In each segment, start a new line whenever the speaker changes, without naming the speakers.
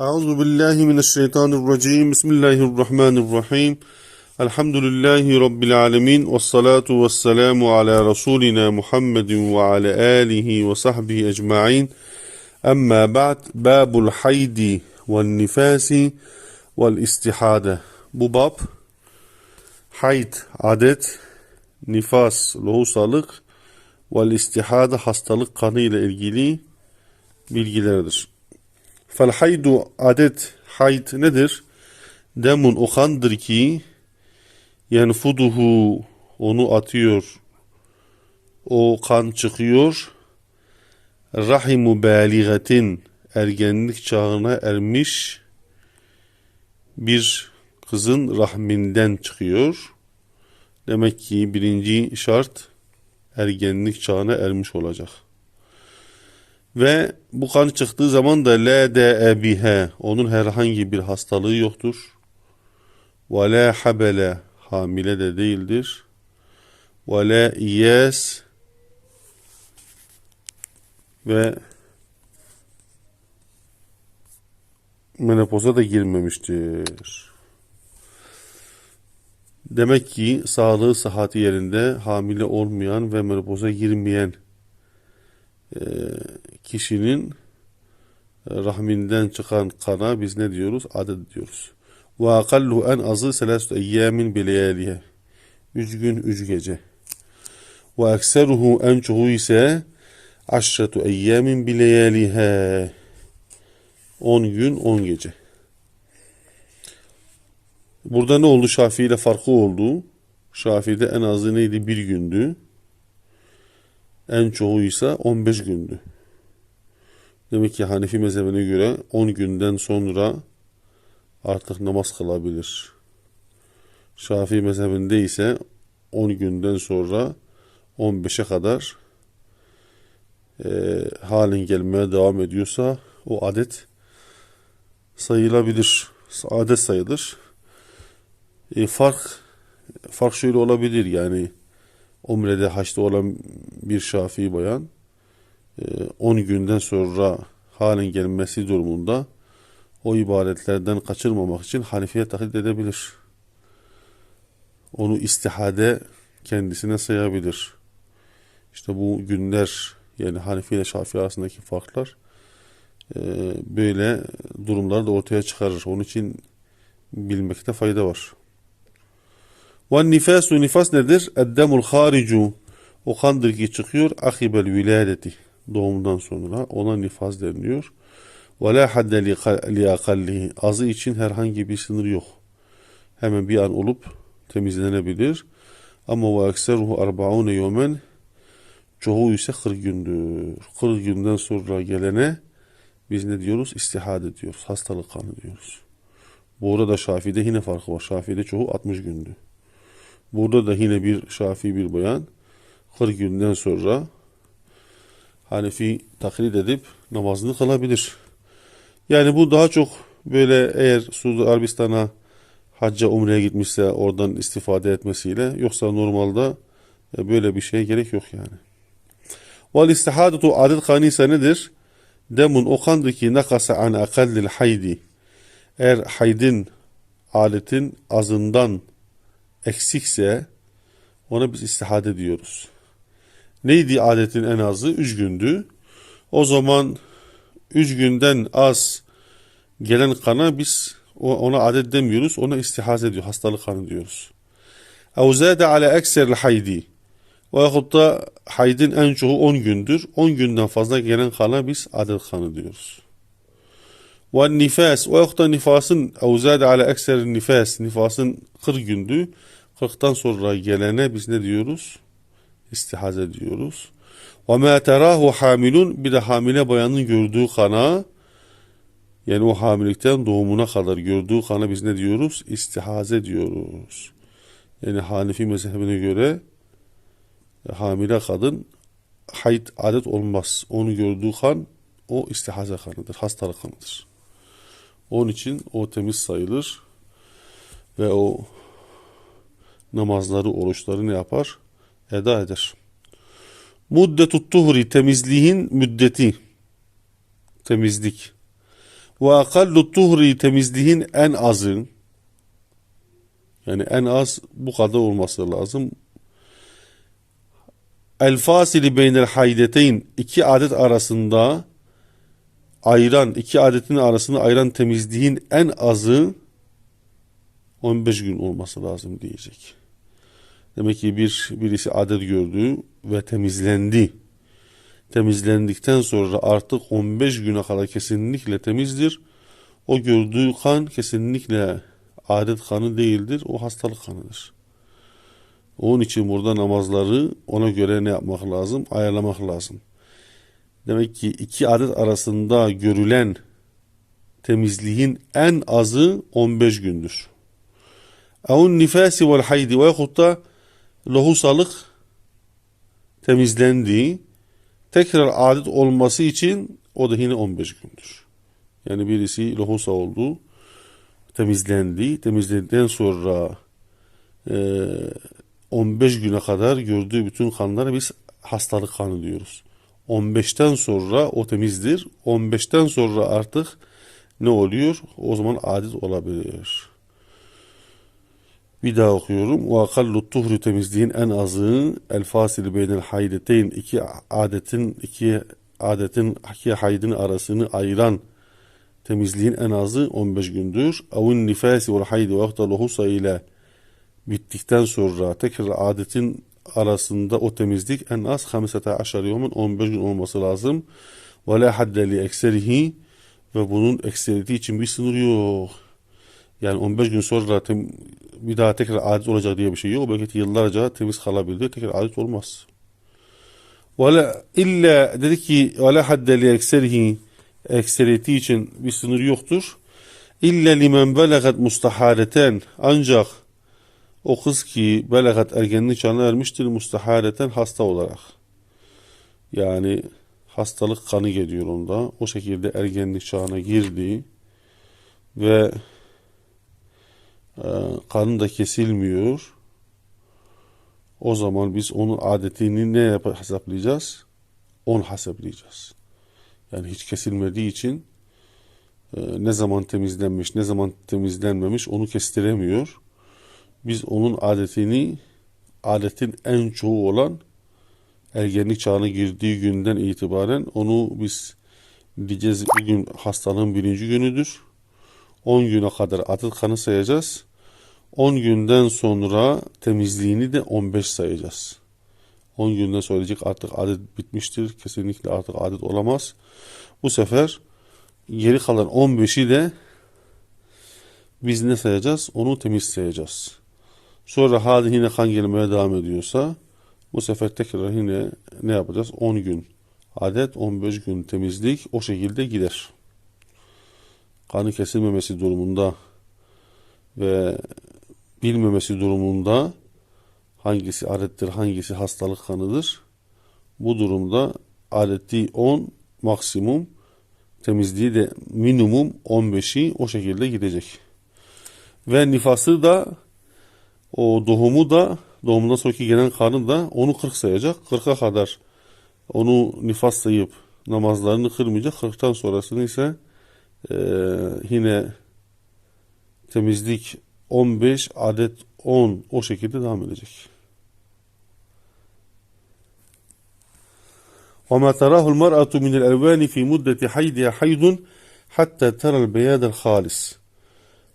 أعوذ بالله من الشيطان الرجيم. بسم الله الرحمن الرحيم. الحمد لله رب العالمين والصلاة والسلام على رسولنا محمد وعلى آله وصحبه أجمعين. أما بعد باب الحيد والنفاس والاستحادة Bu bab hayd, adet, nifas, lohusalık ve istihada hastalık kanı ile ilgili. Fel haydu adet hayd nedir? Demun o kandır ki yenfuduhu onu atıyor. O kan çıkıyor. Rahimu baligatin ergenlik çağına ermiş bir kızın rahminden çıkıyor. Demek ki birinci şart ergenlik çağına ermiş olacak. Ve bu kan çıktığı zaman da la de bihe onun herhangi bir hastalığı yoktur. Ve la habele hamile de değildir. Ve la iyas ve menopoza da girmemiştir. Demek ki sağlığı sıhhati yerinde hamile olmayan ve menopoza girmeyen kişinin e, rahminden çıkan kana biz ne diyoruz? Adet diyoruz. Ve akallu en azı selasu eyyamin bileyaliye. Üç gün, üç gece. Ve ekseruhu en çoğu ise aşretu eyyamin bileyalihe. On gün, on gece. Burada ne oldu? Şafii ile farkı oldu. Şafii'de en azı neydi? Bir gündü. En çoğu ise 15 gündü. Demek ki Hanefi mezhebine göre 10 günden sonra artık namaz kılabilir. Şafii mezhebinde ise 10 günden sonra 15'e kadar e, halin gelmeye devam ediyorsa o adet sayılabilir. Adet sayılır. E, fark fark şöyle olabilir yani Umre'de haçta olan bir Şafii bayan 10 günden sonra halen gelmesi durumunda o ibadetlerden kaçırmamak için Hanefi'ye taklit edebilir. Onu istihade kendisine sayabilir. İşte bu günler yani Hanefi ile Şafii arasındaki farklar böyle durumları da ortaya çıkarır. Onun için bilmekte fayda var. Ve nifasu nifas nedir? Eddemul haricu o kandır ki çıkıyor akibel viladeti doğumdan sonra ona nifas deniliyor. Ve la hadde li akallihi azı için herhangi bir sınır yok. Hemen bir an olup temizlenebilir. Ama ve ekseruhu arbaune yomen çoğu ise 40 gündür. 40 günden sonra gelene biz ne diyoruz? İstihade diyoruz. Hastalık kanı diyoruz. Bu arada Şafii'de yine farkı var. Şafii'de çoğu 60 gündü. Burada da yine bir Şafii bir bayan 40 günden sonra Hanefi taklit edip namazını kılabilir. Yani bu daha çok böyle eğer Suudi Arabistan'a hacca umreye gitmişse oradan istifade etmesiyle yoksa normalde böyle bir şeye gerek yok yani. Vel istihadetu adet kanisa nedir? Demun o kandır ki nakasa an akallil haydi. Eğer haydin adetin azından eksikse ona biz istihade diyoruz. Neydi adetin en azı? Üç gündü. O zaman üç günden az gelen kana biz ona adet demiyoruz. Ona istihaz ediyor. Hastalık kanı diyoruz. Evzade ala ekser haydi. Veyahut da haydin en çoğu 10 gündür. 10 günden fazla gelen kana biz adet kanı diyoruz. Ve nifas. Veyahut da nifasın evzade ala ekser nifas. Nifasın 40 gündü. 40'tan sonra gelene biz ne diyoruz? İstihaz ediyoruz. Ve ma terahu hamilun bir de hamile bayanın gördüğü kana yani o hamilelikten doğumuna kadar gördüğü kana biz ne diyoruz? İstihaze diyoruz. Yani Hanefi mezhebine göre hamile kadın hayt adet olmaz. Onu gördüğü kan o istihaze kanıdır. Hastalık kanıdır. Onun için o temiz sayılır ve o namazları, oruçları ne yapar? Eda eder. Muddetut tuhri temizliğin müddeti. Temizlik. Ve akallu tuhri temizliğin en azı yani en az bu kadar olması lazım. El fasili beynel haydeteyn iki adet arasında ayıran iki adetin arasında ayıran temizliğin en azı 15 gün olması lazım diyecek. Demek ki bir birisi adet gördü ve temizlendi. Temizlendikten sonra artık 15 güne kadar kesinlikle temizdir. O gördüğü kan kesinlikle adet kanı değildir. O hastalık kanıdır. Onun için burada namazları ona göre ne yapmak lazım? Ayarlamak lazım. Demek ki iki adet arasında görülen temizliğin en azı 15 gündür. Vel haydi ve da lohusalık temizlendi. Tekrar adet olması için o da yine 15 gündür. Yani birisi lohusa oldu, temizlendi. Temizlendikten sonra e, 15 güne kadar gördüğü bütün kanlara biz hastalık kanı diyoruz. 15'ten sonra o temizdir. 15'ten sonra artık ne oluyor? O zaman adet olabilir. Bir daha okuyorum. Akallu tuhru temizliğin en azı el fasili beynel haydeteyn iki adetin iki adetin iki haydın arasını ayıran temizliğin en azı 15 gündür. Avun nifasi vel haydi aktaluhusa ile bittikten sonra tekrar adetin arasında o temizlik en az 15 yevmen 15 gün olması lazım. Ve la hadde li ekserihi ve bunun ekseriyeti için bir sınır yok. Yani 15 gün sonra tem, bir daha tekrar adet olacak diye bir şey yok. Belki yıllarca temiz kalabilir. Tekrar adet olmaz. Ve la illa dedi ki ve la hadde li ekserihi ekseriyeti için bir sınır yoktur. İlla limen belagat mustahareten ancak o kız ki belagat ergenlik çağına ermiştir mustahareten hasta olarak. Yani hastalık kanı geliyor onda. O şekilde ergenlik çağına girdi ve e, kanı da kesilmiyor. O zaman biz onun adetini ne yap hesaplayacağız? 10 hesaplayacağız. Yani hiç kesilmediği için e, ne zaman temizlenmiş, ne zaman temizlenmemiş onu kestiremiyor. Biz onun adetini, adetin en çoğu olan ergenlik çağına girdiği günden itibaren onu biz diyeceğiz bugün hastalığın birinci günüdür. 10 güne kadar adet kanı sayacağız. 10 günden sonra temizliğini de 15 sayacağız. 10 günden sonra diyecek artık adet bitmiştir. Kesinlikle artık adet olamaz. Bu sefer geri kalan 15'i de biz ne sayacağız? Onu temiz sayacağız. Sonra hadi yine kan gelmeye devam ediyorsa bu sefer tekrar yine ne yapacağız? 10 gün adet 15 gün temizlik o şekilde gider. Kanı kesilmemesi durumunda ve bilmemesi durumunda hangisi adettir, hangisi hastalık kanıdır? Bu durumda adeti 10 maksimum temizliği de minimum 15'i o şekilde gidecek. Ve nifası da o doğumu da doğumundan sonraki gelen kanı da onu 40 sayacak. 40'a kadar onu nifas sayıp namazlarını kırmayacak. 40'tan sonrasını ise e, yine temizlik 15 adet 10 o şekilde devam edecek. وما تراه المرأة من الألوان في مدة حيضها حيض حتى ترى البياض الخالص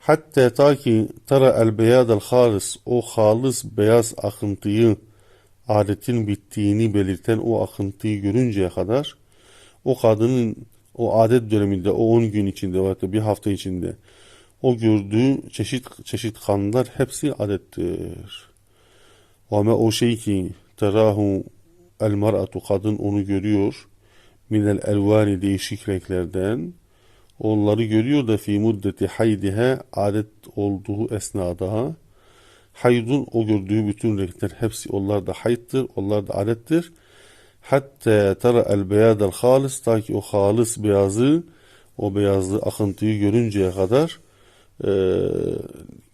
Hatta ta ki tara el beyadel halis o halis beyaz akıntıyı adetin bittiğini belirten o akıntıyı görünceye kadar o kadının o adet döneminde o 10 gün içinde veya bir hafta içinde o gördüğü çeşit çeşit kanlar hepsi adettir. Ama o şey ki terahu el mar'atu kadın onu görüyor minel elvani değişik renklerden onları görüyor da fi muddeti haydihe adet olduğu esnada haydun o gördüğü bütün renkler hepsi onlar da hayttır, onlar da adettir. Hatta tara el beyadel halis ta ki o halis beyazı o beyazlı akıntıyı görünceye kadar e,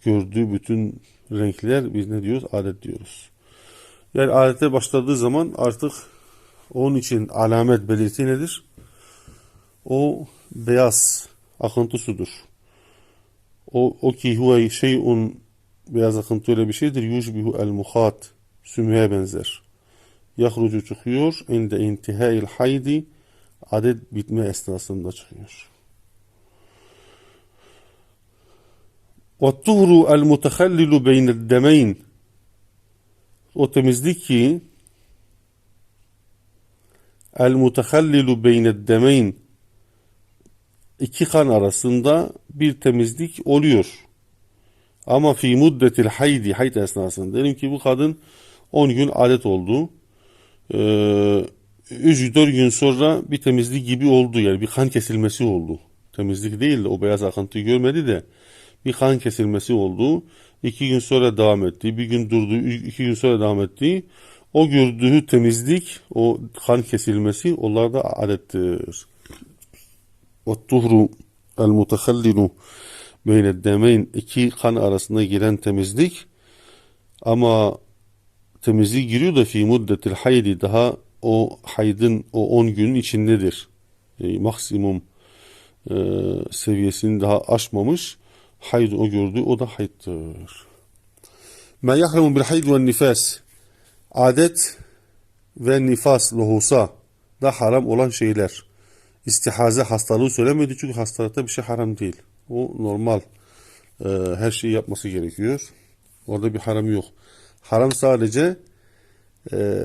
gördüğü bütün renkler biz ne diyoruz? Adet diyoruz. Yani adete başladığı zaman artık onun için alamet belirti nedir? O beyaz akıntı sudur. O, o ki huve şeyun beyaz akıntı öyle bir şeydir. Yushbihu el muhat sümüğe benzer. Yahrucu çıkıyor. İnde intihail haydi adet bitme esnasında çıkıyor. وَالطُّهْرُ الْمُتَخَلِّلُ بَيْنَ الدَّمَيْنِ O temizlik ki el-mutehallilu beyned iki kan arasında bir temizlik oluyor. Ama fi muddetil haydi hayd esnasında dedim ki bu kadın 10 gün adet oldu. Ee, 3-4 gün sonra bir temizlik gibi oldu yani bir kan kesilmesi oldu. Temizlik değil de o beyaz akıntıyı görmedi de bir kan kesilmesi oldu. İki gün sonra devam etti. Bir gün durdu. iki gün sonra devam etti. O gördüğü temizlik, o kan kesilmesi onlarda adettir. وَالطُّهْرُ الْمُتَخَلِّلُ beyne demeyin iki kan arasında giren temizlik ama temizlik giriyor da fi muddetil haydi daha o haydın o 10 günün içindedir. E, maksimum e, seviyesini daha aşmamış. Hayd o gördü o da hayddır. Ma yahrumu bil hayd ve nifas adet ve nifas lohusa da haram olan şeyler. İstihaze hastalığı söylemedi çünkü hastalıkta bir şey haram değil. O normal. Ee, her şeyi yapması gerekiyor. Orada bir haram yok. Haram sadece e,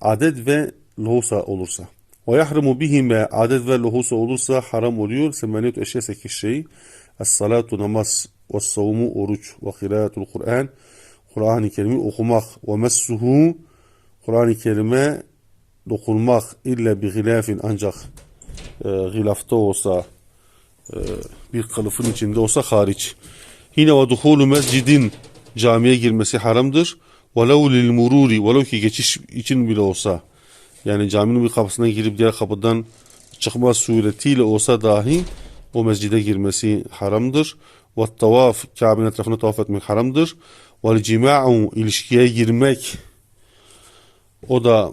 adet ve lohusa olursa. Yahrumu bihime adet ve lohusa olursa haram oluyor. Semeniyet eşya sekiz şey. Es-salatu namaz ve savmu oruç ve kıraatul Kur'an Kur'an-ı Kerim'i okumak ve messuhu Kur'an-ı Kerim'e dokunmak illa bir gilafin ancak e, gilafta olsa e, bir kılıfın içinde olsa hariç. Yine ve duhulu mescidin camiye girmesi haramdır. Lil mururi velev ki geçiş için bile olsa yani caminin bir kapısına girip diğer kapıdan çıkma suretiyle olsa dahi o mescide girmesi haramdır. Tavaf Kabe'nin etrafına tavaf etmek haramdır. Cima'u ilişkiye girmek o da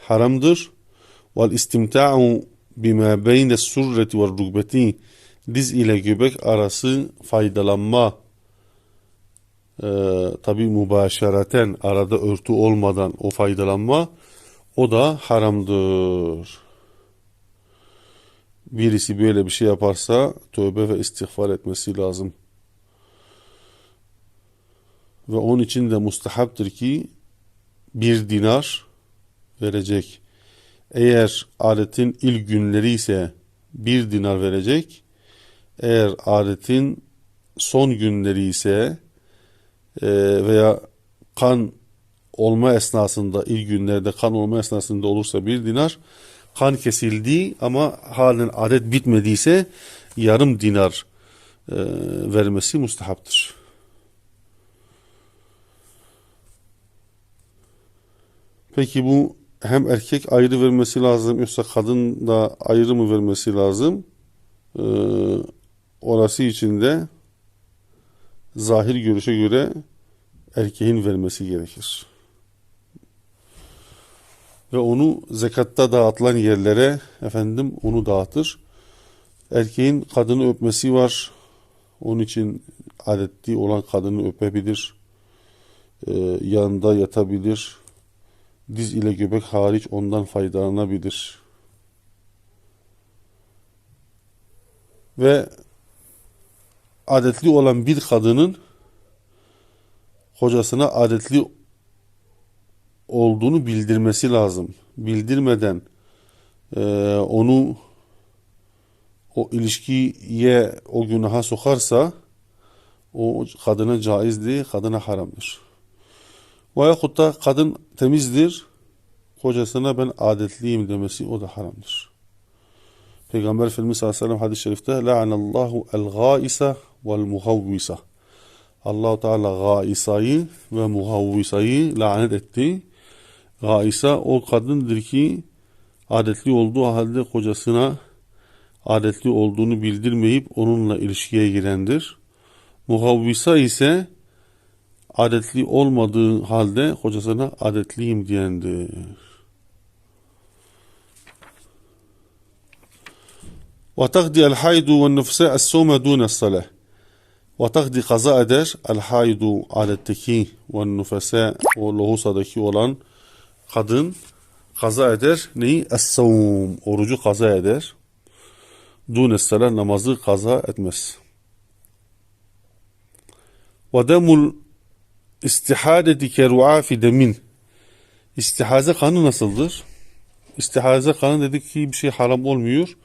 haramdır. Bima beyne surreti ve rugbeti diz ile göbek arası faydalanma e, tabi mübaşereten arada örtü olmadan o faydalanma o da haramdır. Birisi böyle bir şey yaparsa tövbe ve istiğfar etmesi lazım. Ve onun için de mustahaptır ki bir dinar verecek. Eğer adetin ilk günleri ise bir dinar verecek. Eğer adetin son günleri ise e, veya kan olma esnasında ilk günlerde kan olma esnasında olursa bir dinar kan kesildi ama halen adet bitmediyse yarım dinar e, vermesi mustahaptır. Peki bu hem erkek ayrı vermesi lazım yoksa kadın da ayrı mı vermesi lazım? Ee, orası için de zahir görüşe göre erkeğin vermesi gerekir. Ve onu zekatta dağıtılan yerlere efendim onu dağıtır. Erkeğin kadını öpmesi var. Onun için adetli olan kadını öpebilir. Ee, yanında yatabilir diz ile göbek hariç ondan faydalanabilir. Ve adetli olan bir kadının kocasına adetli olduğunu bildirmesi lazım. Bildirmeden e, onu o ilişkiye o günaha sokarsa o kadına caiz değil, kadına haramdır. Veyahut da kadın temizdir, kocasına ben adetliyim demesi o da haramdır. Peygamber Efendimiz sallallahu aleyhi ve sellem hadis-i şerifte la'anallahu el-gâisa vel-muhavvisa Allah-u Teala gâisayı ve muhavvisayı lanet etti. Gâisa o kadındır ki adetli olduğu halde kocasına adetli olduğunu bildirmeyip onunla ilişkiye girendir. Muhavvisa ise adetli olmadığı halde kocasına adetliyim diyendir. وتقضي الحيض والنفساء الصوم دون الصلاة وتقضي kaza eder el haydu adetteki ve nüfese o lohusadaki olan kadın kaza eder neyi? Es-savum orucu kaza eder. Dune salat namazı kaza etmez. Ve demul istihadeti keruafi demin İstihaze kanı nasıldır? İstihaze kanı dedik ki bir şey haram olmuyor.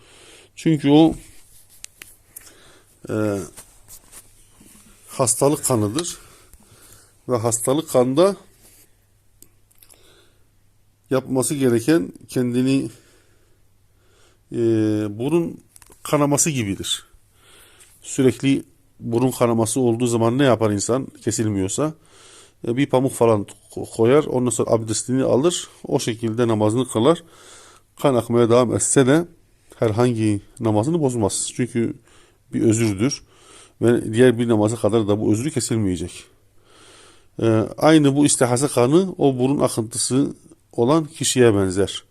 Çünkü o e, hastalık kanıdır. Ve hastalık kanda yapması gereken kendini e, burun kanaması gibidir. Sürekli burun kanaması olduğu zaman ne yapar insan kesilmiyorsa? E, bir pamuk falan ko- koyar. Ondan sonra abdestini alır. O şekilde namazını kılar. Kan akmaya devam etse de herhangi namazını bozmaz. Çünkü bir özürdür. Ve diğer bir namazı kadar da bu özrü kesilmeyecek. E, aynı bu istihase kanı o burun akıntısı olan kişiye benzer.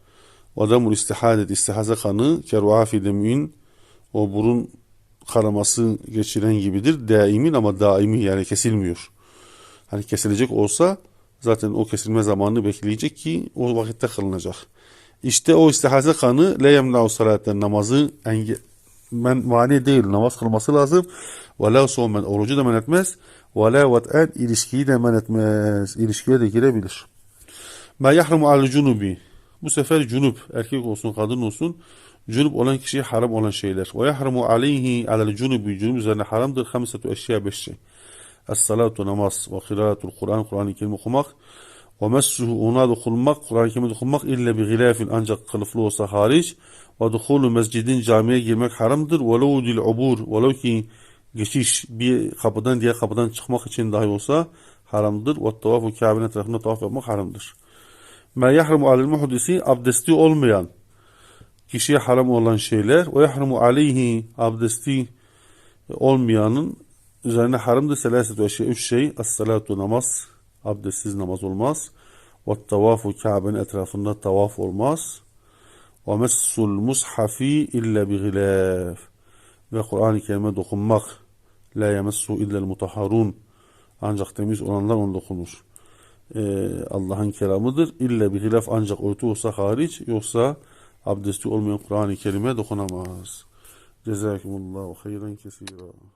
Adamul istihadet istihase kanı keruafi demin o burun kanaması geçiren gibidir. Daimin ama daimi yani kesilmiyor. Hani kesilecek olsa zaten o kesilme zamanını bekleyecek ki o vakitte kılınacak. İşte o istihase kanı le yemna'u salaten namazı enge men mani değil namaz kılması lazım. Ve la somen orucu da men etmez. Ve la vat'en ilişkiyi de men etmez. İlişkiye de girebilir. Ma yahrumu al cunubi. Bu sefer cunup erkek olsun kadın olsun cunup olan kişiye haram olan şeyler. Ve yahrumu aleyhi alel cunubi cunup üzerine haramdır. Hamsetu eşya beş şey. Es-salatu namaz ve kıraatul Kur'an Kur'an-ı Kerim okumak ve messuhu ona dokunmak Kur'an-ı Kerim'e dokunmak illa bi gilafin ancak kılıflı olsa hariç. Ve dukhulu mescidin camiye girmek haramdır. Velev dil ubur velev ki geçiş bir kapıdan diğer kapıdan çıkmak için dahi olsa haramdır. Ve tavafu Kabe'nin etrafında tavaf yapmak haramdır. Ma yahrumu alel muhdisi abdesti olmayan kişiye haram olan şeyler ve yahrumu aleyhi abdesti olmayanın üzerine haramdır. Selaset ve şey, üç şey es-salatu namaz abdestsiz namaz olmaz ve tavafu Kabe'nin etrafında tavaf olmaz ve messul mushafi illa bi gilaf ve Kur'an-ı Kerim'e dokunmak la yemessu illel mutahharun ancak temiz olanlar onu dokunur. Ee, Allah'ın kelamıdır. İlla bir hilaf ancak örtü olsa hariç yoksa abdesti olmayan Kur'an-ı Kerim'e dokunamaz. Cezakumullahu hayran kesira.